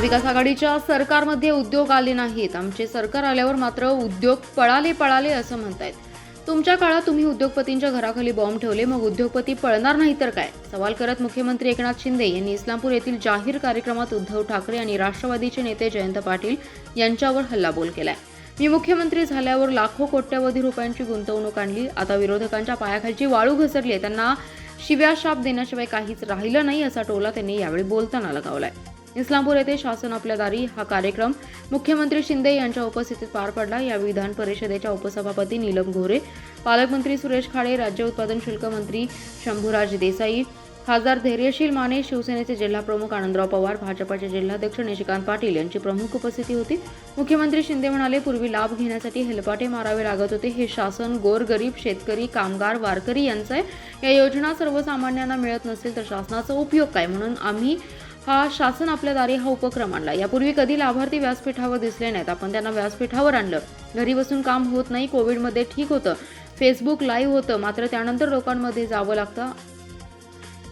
महाविकास आघाडीच्या सरकारमध्ये उद्योग आले नाहीत. आमचे सरकार आल्यावर मात्र उद्योग पळाले पळाले असं म्हणतायत. तुमच्या काळात तुम्ही उद्योगपतींच्या घराखाली बॉम्ब ठेवले मग उद्योगपती पळणार नाही तर काय? सवाल करत मुख्यमंत्री एकनाथ शिंदे यांनी इस्लामपूर येथील जाहीर कार्यक्रमात उद्धव ठाकरे आणि राष्ट्रवादीचे नेते जयंत पाटील यांच्यावर हल्लाबोल केलाय. मी मुख्यमंत्री झाल्यावर लाखो कोट्यवधी रुपयांची गुंतवणूक आणली. आता विरोधकांच्या पायाखालची वाळू घसरली आहे. त्यांना शिव्या शाप देण्याशिवाय काहीच राहिलं नाही असा टोला त्यांनी यावेळी बोलताना लगावलाय. इस्लामपूर येथे शासन आपल्या दारी हा कार्यक्रम मुख्यमंत्री शिंदे यांच्या उपस्थितीत पार पडला. या विधान परिषदेच्या उपसभापती नीलम गोरे पालकमंत्री सुरेश खाडे राज्य उत्पादन शुल्क मंत्री शंभूराज देसाई खासदार धैर्यशील माने शिवसेनेचे जिल्हाप्रमुख आनंदराव पवार भाजपाचे जिल्हाध्यक्ष निशिकांत पाटील यांची प्रमुख उपस्थिती होती. मुख्यमंत्री शिंदे म्हणाले पूर्वी लाभ घेण्यासाठी हेलपाटे मारावे लागत होते. हे शासन गोरगरीब शेतकरी कामगार वारकरी यांचं आहे. या योजना सर्वसामान्यांना मिळत नसेल तर शासनाचा उपयोग काय? म्हणून आम्ही हा शासन आपल्या दारी हा उपक्रम आणला. यापूर्वी कधी लाभार्थी व्यासपीठावर दिसले नाहीत. आपण त्यांना व्यासपीठावर आणलं. घरी बसून काम होत नाही कोविडमध्ये ठीक होतं. फेसबुक लाईव्ह होतं. मात्र त्यानंतर लोकांमध्ये जावं लागतं.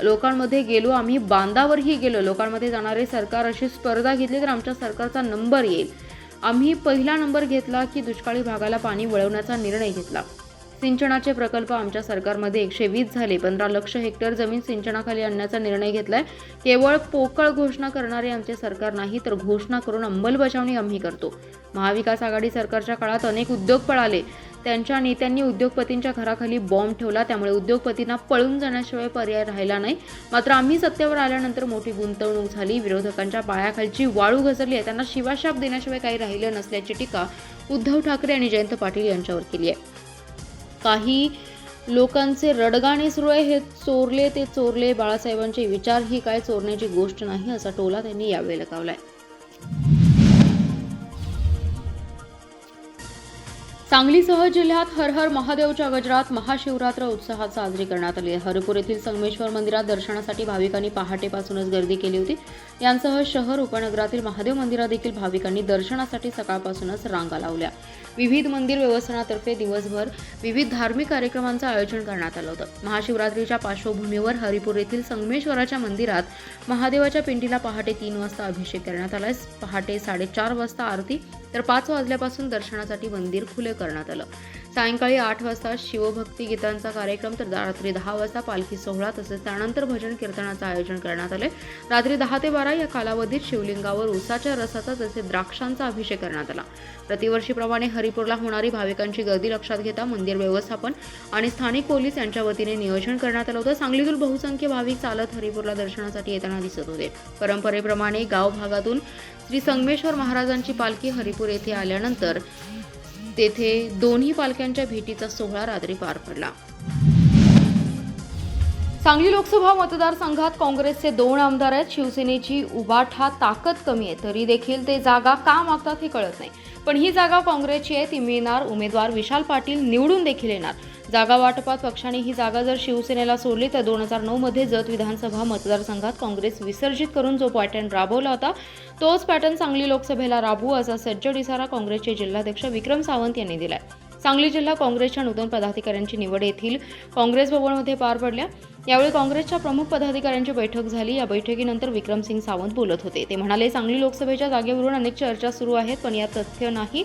लोकांमध्ये गेलो आम्ही बांधावरही गेलो. लोकांमध्ये जाणारे सरकार अशी स्पर्धा घेतली तर आमच्या सरकारचा नंबर येईल. आम्ही पहिला नंबर घेतला की दुष्काळी भागाला पाणी वळवण्याचा निर्णय घेतला. सिंचनाचे प्रकल्प आमच्या सरकारमध्ये एकशे वीस झाले. पंधरा लक्ष हेक्टर जमीन सिंचनाखाली आणण्याचा निर्णय घेतलाय. केवळ पोकळ घोषणा करणारे आमचे सरकार नाही तर घोषणा करून अंमलबजावणी आम्ही करतो. महाविकास आघाडी सरकारच्या काळात अनेक उद्योग पळाले त्यांच्या नेत्यांनी उद्योगपतींच्या घराखाली बॉम्ब ठेवला. त्यामुळे उद्योगपतींना पळून जाण्याशिवाय पर्याय राहिला नाही. मात्र आम्ही सत्तेवर आल्यानंतर मोठी गुंतवणूक झाली. विरोधकांच्या पायाखालची वाळू घसरली आहे. त्यांना शिवाशाप देण्याशिवाय काही राहिलं नसल्याची टीका उद्धव ठाकरे आणि जयंत पाटील यांच्यावर केली आहे. काही लोकांचे रडगाणे सुरू आहे. हे चोरले ते चोरले. बाळासाहेबांचे विचार ही काय? चोरण्याची गोष्ट नाही असा टोला त्यांनी यावेळी लगावला आहे सांगलीसह जिल्ह्यात हर हर महादेवच्या गजरात महाशिवरात्र उत्साहात साजरी करण्यात आली आहे. हरिपूर येथील संगमेश्वर मंदिरात दर्शनासाठी भाविकांनी पहाटेपासूनच गर्दी केली होती. यांसह शहर उपनगरातील महादेव मंदिरात देखील भाविकांनी दर्शनासाठी सकाळपासूनच रांगा लावल्या. विविध मंदिर व्यवस्थानातर्फे दिवसभर विविध धार्मिक कार्यक्रमांचं आयोजन करण्यात आलं होतं. महाशिवरात्रीच्या पार्श्वभूमीवर हरिपूर येथील संगमेश्वराच्या मंदिरात महादेवाच्या पिंडीला पहाटे तीन वाजता अभिषेक करण्यात आलाय पहाटे साडेचार वाजता आरती तर पाच वाजल्यापासून दर्शनासाठी मंदिर खुले करण्यात आलं. सायंकाळी आठ वाजता शिवभक्ती गीतांचा कार्यक्रम तर रात्री दहा वाजता पालखी सोहळा तसेच त्यानंतर भजन कीर्तनाचं आयोजन करण्यात आले रात्री दहा ते बारा या कालावधीत शिवलिंगावर उसाच्या रसाचा तसेच द्राक्षांचा अभिषेक करण्यात आला. प्रतिवर्षीप्रमाणे हरिपूरला होणारी भाविकांची गर्दी लक्षात घेता मंदिर व्यवस्थापन आणि स्थानिक पोलीस यांच्या वतीने नियोजन करण्यात आलं होतं. सांगलीतून बहुसंख्य भाविक चालत हरिपूरला दर्शनासाठी येताना दिसत होते. परंपरेप्रमाणे गाव भागातून श्री संगमेश्वर महाराजांची पालखी हरिपूर येथे आल्यानंतर तेथे दोन्ही पालख्यांच्या भेटीचा सोहळा रात्री पार पडला. सांगली लोकसभा मतदारसंघात काँग्रेसचे दोन आमदार आहेत. शिवसेनेची उबाठा ताकद कमी आहे तरी देखील ते जागा का मागतात हे कळत नाही. पण ही जागा काँग्रेसची आहे ती मिळणार उमेदवार विशाल पाटील निवडून देखील येणार. जागा वाटपात पक्षाने ही जागा जर शिवसेनेला सोडली तर दोन हजार नऊमध्ये जत विधानसभा मतदारसंघात काँग्रेस विसर्जित करून जो पॅटर्न राबवला होता तोच पॅटर्न सांगली लोकसभेला राबवू असा सज्ज इशारा काँग्रेसचे जिल्हाध्यक्ष विक्रम सावंत यांनी दिलाय. सांगली जिल्हा काँग्रेसच्या नूतन पदाधिकाऱ्यांची निवड येथील काँग्रेस भवनमध्ये पार पडल्या. यावेळी काँग्रेसच्या प्रमुख पदाधिकाऱ्यांची बैठक झाली. या बैठकीनंतर विक्रमसिंग सावंत बोलत होते. ते म्हणाले सांगली लोकसभेच्या जागेवरून अनेक चर्चा सुरू आहेत पण यात तथ्य नाही.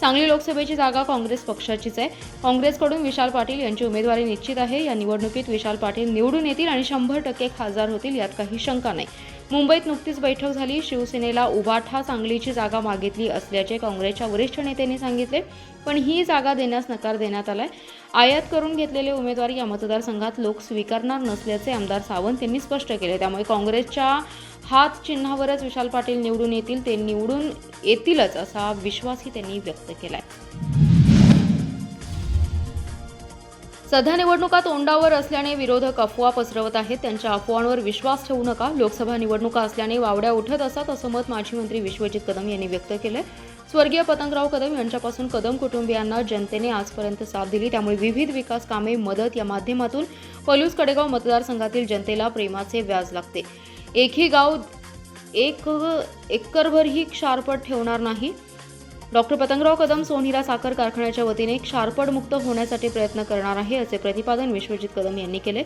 सांगली लोकसभेची जागा काँग्रेस पक्षाचीच आहे. काँग्रेसकडून विशाल पाटील यांची उमेदवारी निश्चित आहे. या निवडणुकीत विशाल पाटील निवडून येतील आणि शंभर टक्के खासदार होतील यात काही शंका नाही. मुंबईत नुकतीच बैठक झाली. शिवसेनेला उभाठा सांगलीची जागा मागितली असल्याचे काँग्रेसच्या वरिष्ठ नेत्यांनी सांगितले. पण ही जागा देण्यास नकार देण्यात आलाय. आयात करून घेतलेले उमेदवार या मतदारसंघात लोक स्वीकारणार नसल्याचे आमदार सावंत यांनी स्पष्ट केले. त्यामुळे काँग्रेसच्या हात चिन्हावरच विशाल पाटील निवडून येतील. ते निवडून येतीलच असा विश्वासही त्यांनी व्यक्त केला आहे सध्या निवडणुका तोंडावर असल्याने विरोधक अफवा पसरवत आहेत. त्यांच्या अफवांवर विश्वास ठेवू नका. लोकसभा निवडणुका असल्याने वावड्या उठत असतात असं मत माजी मंत्री विश्वजित कदम यांनी व्यक्त केलंय. स्वर्गीय पतंगराव कदम यांच्यापासून कदम कुटुंबियांना जनतेने आजपर्यंत साथ दिली. त्यामुळे विविध विकास कामे मदत या माध्यमातून पलूस कडेगाव मतदारसंघातील जनतेला प्रेमाचे व्याज लागते. एकही गाव एक एकरभरही क्षारपट ठेवणार नाही. डॉक्टर पतंगराव कदम सोनीरा साखर कारखान्याच्या वतीने क्षारपड मुक्त होण्यासाठी प्रयत्न करणार आहे असे प्रतिपादन विश्वजित कदम यांनी केले.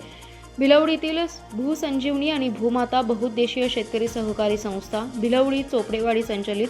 भिलवडीतील भूसंजीवनी आणि भूमाता बहुउद्देशीय शेतकरी सहकारी संस्था भिलवडी चोपडेवाडी संचलित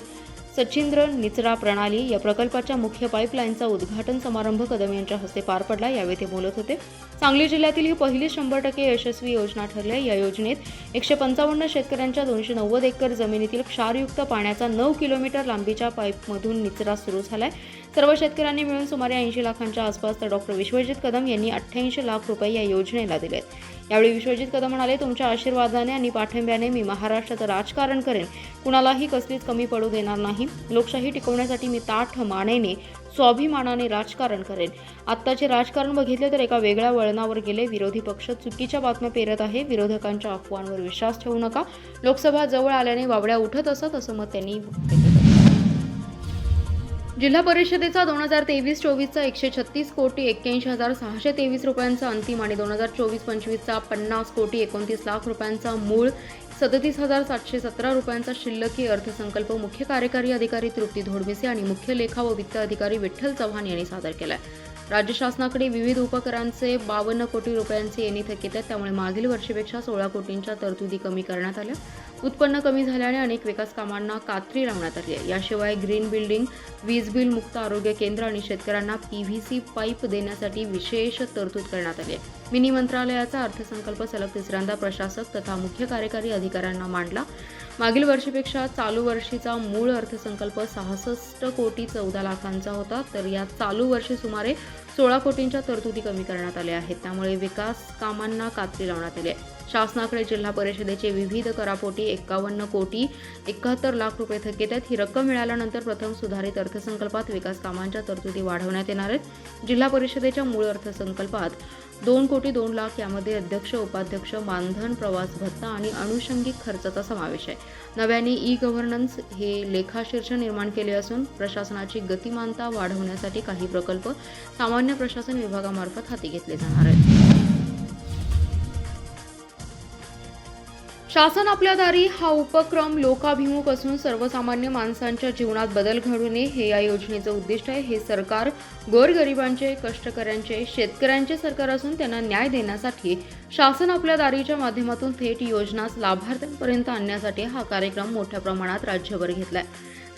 सचिंद्र निचरा प्रणाली या प्रकल्पाच्या मुख्य पाईपलाईनचा उद्घाटन समारंभ कदम यांच्या हस्ते पार पडला. यावेळी ते बोलत होते. सांगली जिल्ह्यातील ही पहिली शंभर टक्के यशस्वी योजना ठरली आहे. या योजनेत एकशे पंचावन्न शेतकऱ्यांच्या दोनशे नव्वद एकर जमिनीतील क्षारयुक्त पाण्याचा नऊ किलोमीटर लांबीच्या पाईपमधून निचरा सुरू झालाय. सर्व शेतकऱ्यांनी मिळून सुमारे ऐंशी लाखांच्या आसपास तर डॉक्टर विश्वजित कदम यांनी अठ्ठ्याऐंशी लाख रुपये या योजनेला दिलेत. यावेळी विश्वजित कदम म्हणाले तुमच्या आशीर्वादाने आणि पाठिंब्याने मी महाराष्ट्राचं राजकारण करेन. कुणालाही कसलीच कमी पडू देणार नाही. लोकशाही टिकवण्यासाठी मी ताठ मानेने स्वाभिमानाने राजकारण करेन. आत्ताचे राजकारण बघितले तर एका वेगळ्या वळणावर गेले. विरोधी पक्ष चुकीच्या बातम्या पेरत आहे. विरोधकांच्या अफवांवर विश्वास ठेवू नका. लोकसभा जवळ आल्याने बावड्या उठत असत असं मत त्यांनी व्यक्त केलं. जिल्हा परिषदेचा दोन हजार तेवीस चोवीसचा एकशे छत्तीस कोटी एक्क्याऐंशी हजार सहाशे तेवीस रुपयांचा अंतिम आणि दोन हजार चोवीस पंचवीसचा पन्नास कोटी एकोणतीस लाख रुपयांचा मूळ सदतीस हजार सातशे सतरा रुपयांचा शिल्लकी अर्थसंकल्प मुख्य कार्यकारी अधिकारी तृप्ती धोडमिसे आणि मुख्य लेखा व वित्त अधिकारी विठ्ठल चव्हाण यांनी सादर केला आहे राज्य शासनाकडे विविध उपकरांचे बावन्न कोटी रुपयांचे येणी थकीत आहेत. त्यामुळे मागील वर्षीपेक्षा सोळा कोटींच्या तरतुदी कमी करण्यात आल्या. उत्पन्न कमी झाल्याने अनेक विकास कामांना कात्री लावण्यात आली आहे. याशिवाय ग्रीन बिल्डिंग वीज बिल मुक्त आरोग्य केंद्र आणि शेतकऱ्यांना पी व्ही सी पाईप देण्यासाठी विशेष तरतूद करण्यात आली आहे. मिनी मंत्रालयाचा अर्थसंकल्प सलग तिसऱ्यांदा प्रशासक तथा मुख्य कार्यकारी अधिकाऱ्यांना मांडला. मागील वर्षीपेक्षा चालू वर्षीचा मूळ अर्थसंकल्प सहासष्ट कोटी चौदा लाखांचा होता तर या चालू वर्षी सुमारे सोळा कोटींच्या तरतुदी कमी करण्यात आल्या आहेत. त्यामुळे विकास कामांना कात्री लावण्यात आली आहे. शासनाकडे जिल्हा परिषदेचे विविध करापोटी एकावन्न कोटी एकाहत्तर लाख रुपये थकीत आहेत. ही रक्कम मिळाल्यानंतर प्रथम सुधारित अर्थसंकल्पात विकास कामांच्या तरतुदी वाढवण्यात येणार आहेत. जिल्हा परिषदेच्या मूळ अर्थसंकल्पात दोन कोटी दोन लाख यामध्ये अध्यक्ष उपाध्यक्ष मानधन प्रवास भत्ता आणि अनुषंगिक खर्चाचा समावेश आहे. नव्याने ई गव्हर्नन्स हे लेखाशीर्ष निर्माण केले असून प्रशासनाची गतिमानता वाढवण्यासाठी काही प्रकल्प सामान्य प्रशासन विभागामार्फत हाती घेतले जाणार आहेत. शासन आपल्या दारी हा उपक्रम लोकाभिमुख असून सर्वसामान्य माणसांच्या जीवनात बदल घडवणे हे या योजनेचं उद्दिष्ट आहे. हे सरकार गोरगरिबांचे कष्टकऱ्यांचे शेतकऱ्यांचे सरकार असून त्यांना न्याय देण्यासाठी शासन आपल्या दारीच्या माध्यमातून थेट योजनाच लाभार्थ्यांपर्यंत आणण्यासाठी हा कार्यक्रम मोठ्या प्रमाणात राज्यभर घेतलाय.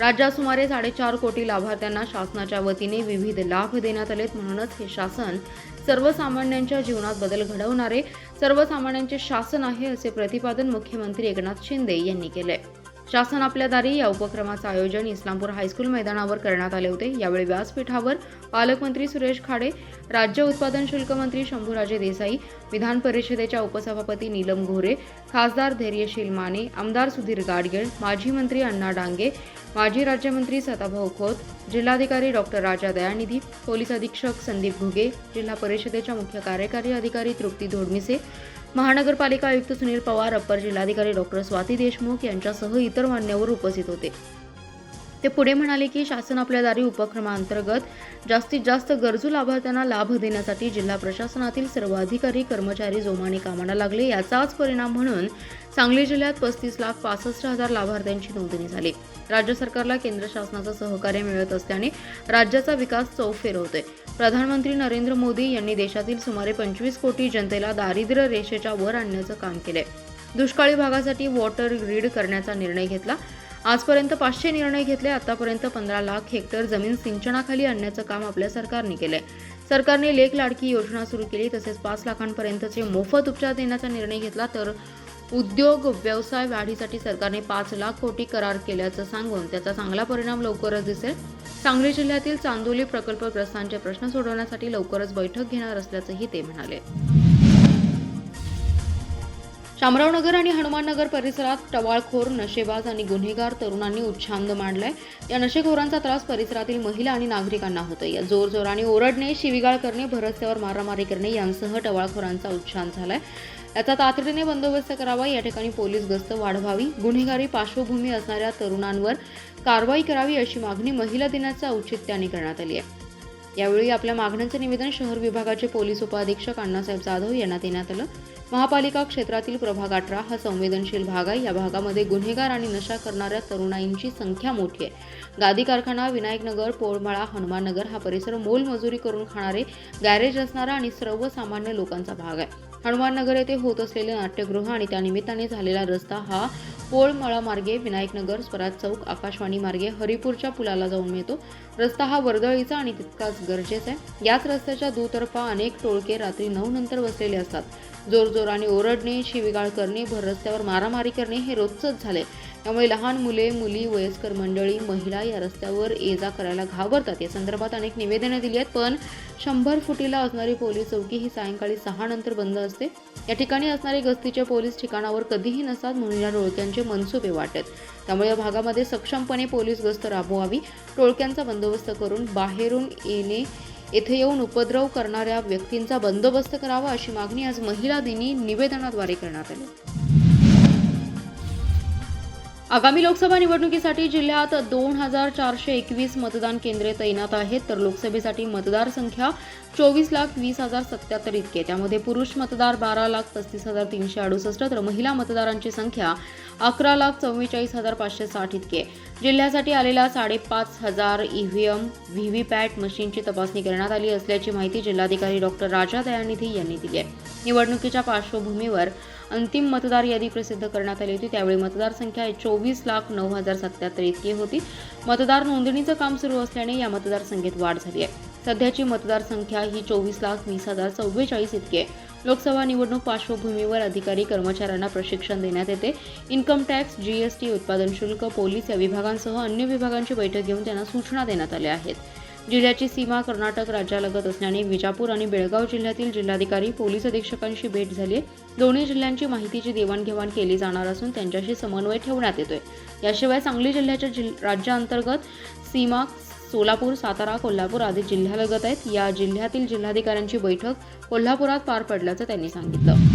राज्यात सुमारे साडेचार कोटी लाभार्थ्यांना शासनाच्या वतीने विविध लाभ देण्यात आलेत. म्हणूनच हे शासन सर्वसामान्यांच्या जीवनात बदल घडवणारे सर्वसामान्यांचे शासन आहे असे प्रतिपादन मुख्यमंत्री एकनाथ शिंदे यांनी केले शासन आपल्या दारी या उपक्रमाचं आयोजन इस्लामपूर हायस्कूल मैदानावर करण्यात आले होते. यावेळी व्यासपीठावर पालकमंत्री सुरेश खाडे राज्य उत्पादन शुल्क मंत्री शंभूराजे देसाई विधान परिषदेच्या उपसभापती नीलम घोरे खासदार धैर्यशील माने आमदार सुधीर गाडगेळ माजी मंत्री अण्णा डांगे माजी राज्यमंत्री सदाभाऊ खोत जिल्हाधिकारी डॉक्टर राजा दयानिधी पोलीस अधीक्षक संदीप घुगे जिल्हा परिषदेच्या मुख्य कार्यकारी अधिकारी तृप्ती धोडमिसे महानगरपालिका आयुक्त सुनील पवार अप्पर जिल्हाधिकारी डॉक्टर स्वाती देशमुख यांच्यासह इतर मान्यवर उपस्थित होते. ते पुढे म्हणाले की शासन आपल्या दारी उपक्रमांतर्गत जास्तीत जास्त गरजू लाभार्थ्यांना लाभ देण्यासाठी जिल्हा प्रशासनातील सर्व अधिकारी कर्मचारी जोमाने कामाला लागले याचाच परिणाम म्हणून सांगली जिल्ह्यात पस्तीस लाख पासष्ट हजार लाभार्थ्यांची नोंदणी झाली. राज्य सरकारला केंद्र शासनाचं सहकार्य मिळत असल्याने राज्याचा विकास चौफेर होतोय. प्रधानमंत्री नरेंद्र मोदी यांनी देशातील सुमारे पंचवीस कोटी जनतेला दारिद्र्य रेषेच्या वर आणण्याचं काम केलंय. दुष्काळी भागासाठी वॉटर ग्रीड करण्याचा निर्णय घेतला. आजपर्यंत पाचशे निर्णय घेतले आतापर्यंत पंधरा लाख हेक्टर जमीन सिंचनाखाली आणण्याचं काम आपल्या सरकारने केलंय. सरकारने लेख लाडकी योजना सुरू केली तसेच पाच लाखांपर्यंतचे मोफत उपचार देण्याचा निर्णय घेतला तर उद्योग व्यवसाय वाढीसाठी सरकारने पाच लाख कोटी करार केल्याचं सांगून त्याचा चांगला परिणाम लवकरच दिसेल. सांगली जिल्ह्यातील चांदोली प्रकल्पग्रस्तांचे प्रश्न सोडवण्यासाठी लवकरच बैठक घेणार असल्याचंही ते म्हणाले. शामरावनगर आणि हनुमाननगर परिसरात टवाळखोर नशेबाज आणि गुन्हेगार तरुणांनी उच्छांद मांडलाय. या नशेखोरांचा त्रास परिसरातील महिला आणि नागरिकांना होतोय. या जोरजोराने ओरडणे शिवीगाळ करणे भरस्त्यावर मारामारी करणे यांसह टवाळखोरांचा उच्छांद झालाय. याचा तातडीने बंदोबस्त करावा. या ठिकाणी पोलीस गस्त वाढवावी. गुन्हेगारी पार्श्वभूमी असणाऱ्या तरुणांवर कारवाई करावी अशी मागणी महिला दिनाच्या औचित्याने करण्यात आली आहे. यावेळी आपल्या मागण्यांचं निवेदन शहर विभागाचे पोलीस उपअधीक्षक अण्णासाहेब जाधव यांना देण्यात आलं. महापालिका क्षेत्रातील प्रभाग अठरा हा संवेदनशील भाग आहे. या भागामध्ये गुन्हेगार आणि नशा करणाऱ्या तरुणाईंची संख्या मोठी आहे. गादी कारखाना विनायकनगर पोळमाळा हनुमाननगर हा परिसर मोलमजुरी करून खाणारे गॅरेज असणारा आणि सर्वसामान्य लोकांचा भाग आहे. हनुमाननगर येथे होत असलेले नाट्यगृह आणि त्यानिमित्ताने झालेला रस्ता हा पोळमळा मार्गे विनायकनगर स्वराज चौक आकाशवाणी मार्गे हरिपूरच्या पुलाला जाऊन मिळतो. रस्ता हा वर्दळीचा आणि तितकाच गरजेचा आहे. याच रस्त्याच्या दुतर्फा अनेक टोळके रात्री नऊ नंतर बसलेले असतात. जोरजोराने ओरडणे शिवीगाळ करणे भर रस्त्यावर मारामारी करणे हे रोजचंच झाले त्यामुळे लहान मुले मुली वयस्कर मंडळी महिला या रस्त्यावर ये जा करायला घाबरतात. या संदर्भात अनेक निवेदनं दिली आहेत पण शंभर फुटीला असणारी पोलीस चौकी ही सायंकाळी सहा नंतर बंद असते. या ठिकाणी असणारे गस्तीचे पोलीस ठिकाणावर कधीही नसतात म्हणून या टोळक्यांचे मनसुबे वाटत. त्यामुळे या भागामध्ये सक्षमपणे पोलीस गस्त राबवावी टोळक्यांचा बंदोबस्त करून बाहेरून येणे येथे येऊन उपद्रव करणाऱ्या व्यक्तींचा बंदोबस्त करावा अशी मागणी आज महिला दिनी निवेदनाद्वारे करण्यात आली. आगामी लोकसभा निवडणुकीसाठी जिल्ह्यात दोन हजार चारशे एकवीस मतदान केंद्रे तैनात आहेत. तर लोकसभेसाठी मतदार संख्या चोवीस लाख वीस हजार सत्याहत्तर इतके. त्यामध्ये पुरुष मतदार बारा लाख पस्तीस हजार तीनशे अडुसष्ट तर महिला मतदारांची संख्या अकरा लाख चव्वेचाळीस हजार पाचशे साठ इतके. जिल्ह्यासाठी आलेल्या साडेपाच हजार ईव्हीएम व्ही मशीनची तपासणी करण्यात आली असल्याची माहिती जिल्हाधिकारी डॉक्टर राजा दयानिधी यांनी दिली आहे. निवडणुकीच्या पार्श्वभूमीवर अंतिम मतदार यादी प्रसिद्ध करण्यात आली होती. त्यावेळी मतदार संख्या चोवीस लाख नऊ हजार सत्याहत्तर इतकी होती. मतदार नोंदणीचं काम सुरू असल्याने या मतदारसंख्येत वाढ झाली आहे. सध्याची मतदारसंख्या ही चोवीस लाख वीस हजार चव्वेचाळीस इतकी आहे. लोकसभा निवडणूक पार्श्वभूमीवर अधिकारी कर्मचाऱ्यांना प्रशिक्षण देण्यात येते. इन्कम टॅक्स जीएसटी उत्पादन शुल्क पोलीस या विभागांसह अन्य विभागांची बैठक घेऊन त्यांना सूचना देण्यात आल्या आहेत. जिल्ह्याची सीमा कर्नाटक राज्यालगत असल्याने विजापूर आणि बेळगाव जिल्ह्यातील जिल्हाधिकारी पोलीस अधीक्षकांशी भेट झाली. दोन्ही जिल्ह्यांची माहितीची देवाणघेवाण केली जाणार असून त्यांच्याशी समन्वय ठेवण्यात येतोय. याशिवाय सांगली जिल्ह्याच्या जिल राज्याअंतर्गत सीमा सोलापूर सातारा कोल्हापूर आदी जिल्ह्यालगत आहेत. या जिल्ह्यातील जिल्हाधिकाऱ्यांची बैठक कोल्हापुरात पार पडल्याचं त्यांनी सांगितलं.